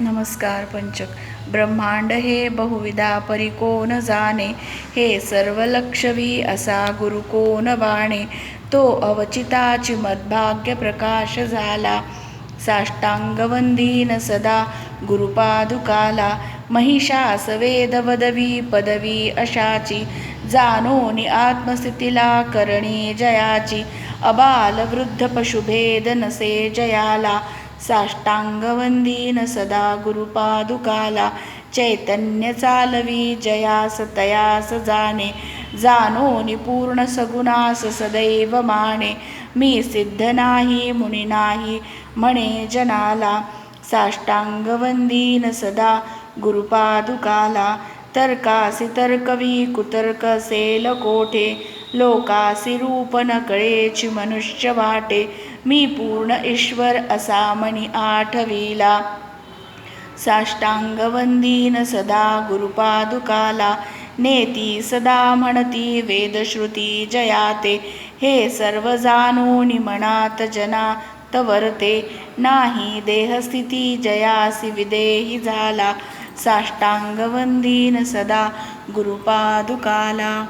नमस्कार पंचक. ब्रह्मांड हे बहुविधा परी कोण जाणे? हे सर्व लक्षवी असा गुरु कोण बाणे? तो अवचिताची मद्भाग्य प्रकाश झाला. साष्टांग वंदीन सदा गुरुपादुकाला. महिषास वेदवदवी पदवी अशाची. जानोनी आत्मस्थितीला करणी जयाची. अबाल वृद्ध पशुभेद नसे जयाला. साष्टांगवंदीन सदा गुरुपादुकाला। चैतन्य चालवी जयास तयास जाणे जानो पूर्ण सगुणास सदैव माने। मी सिद्ध नाही मुनी नाही म्हणे जनाला। साष्टांगवंदीन सदा गुरुपादुकाला। तर्कासी तर्कवी कुतर्क सेल कोठे लोकासी रूप न कळेची मनुष्य वाटे मी पूर्ण ईश्वर असा मनी आठविला. साष्टांगवंदीन सदा गुरुपादुकाला. नेती सदा म्हणती वेदश्रुती जयाते. हे सर्व जाणून मनात जना तवरते. नाही देहस्थिती जयासी विदेही झाला. साष्टांगवंदीन सदा गुरुपादुकाला.